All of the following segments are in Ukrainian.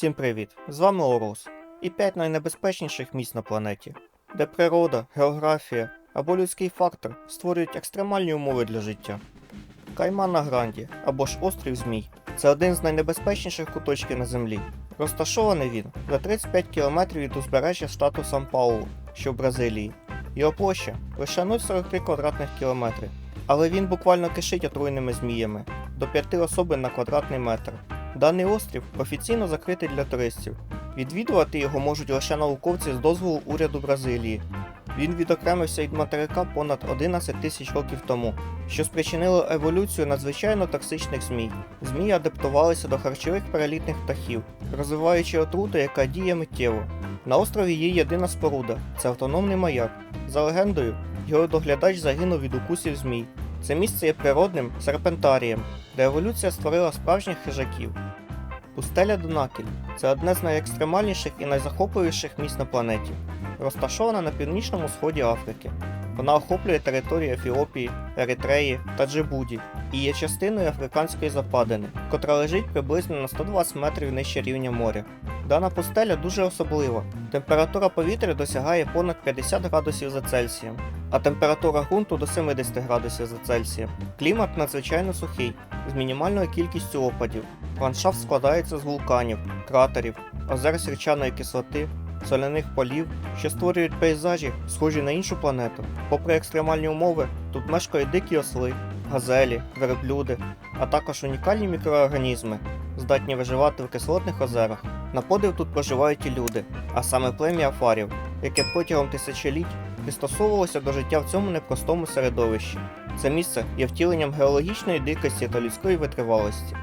Всім привіт! З вами Орус і 5 найнебезпечніших місць на планеті, де природа, географія або людський фактор створюють екстремальні умови для життя. Кайман на Гранді або ж острів Змій це один з найнебезпечніших куточків на землі. Розташований він за 35 км від узбережжя штату Сан-Паулу, що в Бразилії. Його площа лише 0,43 квадратних кілометри, але він буквально кишить отруйними зміями до 5 особин на квадратний метр. Даний острів офіційно закритий для туристів. Відвідувати його можуть лише науковці з дозволу уряду Бразилії. Він відокремився від материка понад 11 тисяч років тому, що спричинило еволюцію надзвичайно токсичних змій. Змії адаптувалися до харчових перелітних птахів, розвиваючи отруту, яка діє миттєво. На острові є єдина споруда це автономний маяк. За легендою, його доглядач загинув від укусів змій. Це місце є природним серпентарієм, де еволюція створила справжніх хижаків. Пустеля Донакіль це одне з найекстремальніших і найзахопливіших місць на планеті, розташована на північному сході Африки. Вона охоплює території Ефіопії, Еритреї та Джибуді і є частиною африканської западини, котра лежить приблизно на 120 метрів нижче рівня моря. Дана пустеля дуже особлива. Температура повітря досягає понад 50 градусів за Цельсієм, а температура ґрунту до 70 градусів за Цельсієм. Клімат надзвичайно сухий, з мінімальною кількістю опадів. Ландшафт складається з вулканів, кратерів, озер сірчаної кислоти, соляних полів, що створюють пейзажі, схожі на іншу планету. Попри екстремальні умови, тут мешкають дикі осли, газелі, верблюди, а також унікальні мікроорганізми, здатні виживати в кислотних озерах. На подив тут проживають і люди, а саме плем'я афарів, яке протягом тисячоліть пристосовувалося до життя в цьому непростому середовищі. Це місце є втіленням геологічної дикості та людської витривалості.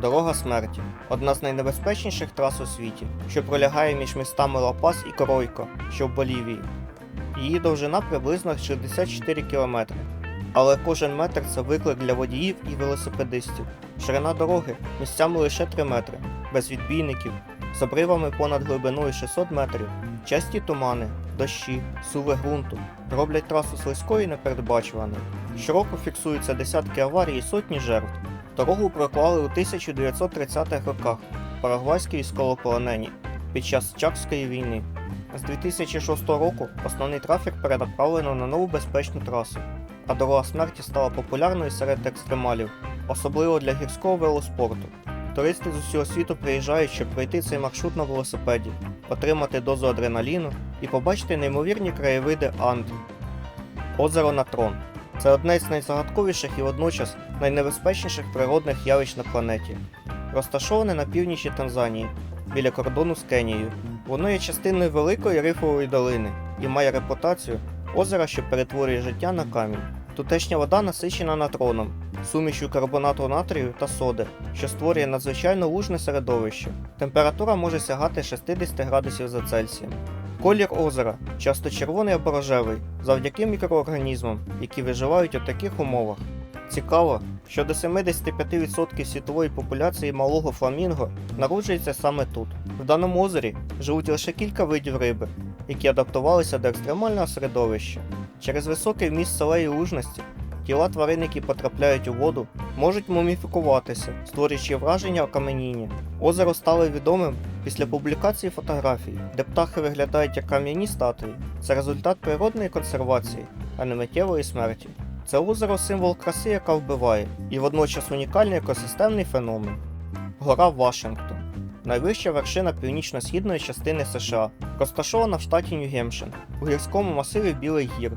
Дорога смерті одна з найнебезпечніших трас у світі, що пролягає між містами Ла-Пас і Коройко, що в Болівії. Її довжина приблизно 64 км. Але кожен метр це виклик для водіїв і велосипедистів. Ширина дороги місцями лише 3 метри, без відбійників, з обривами понад глибиною 600 метрів. Часті тумани, дощі, суви ґрунту роблять трасу слизькою і непередбачуваною. Щороку фіксуються десятки аварій і сотні жертв. Дорогу проклали у 1930-х роках парагвайські військовополонені під час Чакської війни. З 2006 року основний трафік перенаправлено на нову безпечну трасу, а дорога смерті стала популярною серед екстремалів, особливо для гірського велоспорту. Туристи з усього світу приїжджають, щоб пройти цей маршрут на велосипеді, отримати дозу адреналіну і побачити неймовірні краєвиди Анд. Озеро Натрон це одне з найзагадковіших і водночас найнебезпечніших природних явищ на планеті. Розташоване на північі Танзанії, біля кордону з Кенією. Воно є частиною великої рифової долини і має репутацію озера, що перетворює життя на камінь. Тутешня вода насичена натроном, сумішю карбонату натрію та соди, що створює надзвичайно лужне середовище. Температура може сягати 60 градусів за Цельсієм. Колір озера часто червоний або рожевий, завдяки мікроорганізмам, які виживають у таких умовах. Цікаво, що до 75% світової популяції малого фламінго народжується саме тут. В даному озері живуть лише кілька видів риби, які адаптувалися до екстремального середовища. Через високий вміст солей лужності тіла тварин, які потрапляють у воду, можуть муміфікуватися, створюючи враження окаменіння. Озеро стало відомим після публікації фотографій, де птахи виглядають як кам'яні статуї. Це результат природної консервації, а не миттєвої смерті. Це озеро символ краси, яка вбиває, і водночас унікальний екосистемний феномен. Гора Вашингтон найвища вершина північно-східної частини США, розташована в штаті Нью-Гемпшир, у гірському масиві Білий Гір.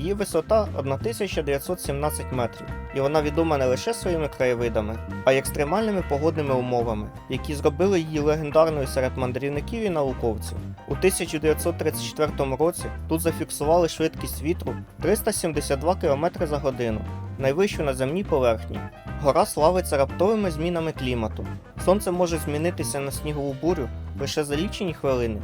Її висота 1917 метрів, і вона відома не лише своїми краєвидами, а й екстремальними погодними умовами, які зробили її легендарною серед мандрівників і науковців. У 1934 році тут зафіксували швидкість вітру 372 км за годину, найвищу на земній поверхні. Гора славиться раптовими змінами клімату. Сонце може змінитися на снігову бурю лише за лічені хвилини.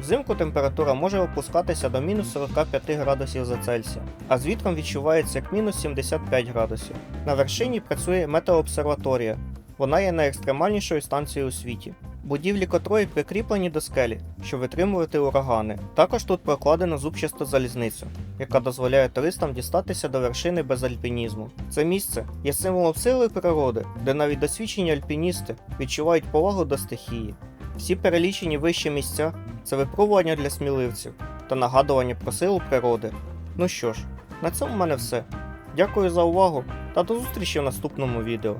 Взимку температура може опускатися до мінус 45 градусів за Цельсія, а з вітром відчувається як мінус 75 градусів. На вершині працює метеообсерваторія. Вона є найекстремальнішою станцією у світі. Будівлі котрої прикріплені до скелі, щоб витримувати урагани. Також тут прокладено зубчасту залізницю, яка дозволяє туристам дістатися до вершини без альпінізму. Це місце є символом сили природи, де навіть досвідчені альпіністи відчувають повагу до стихії. Всі перелічені вище місця це випробування для сміливців та нагадування про силу природи. Ну що ж, на цьому в мене все. Дякую за увагу та до зустрічі в наступному відео.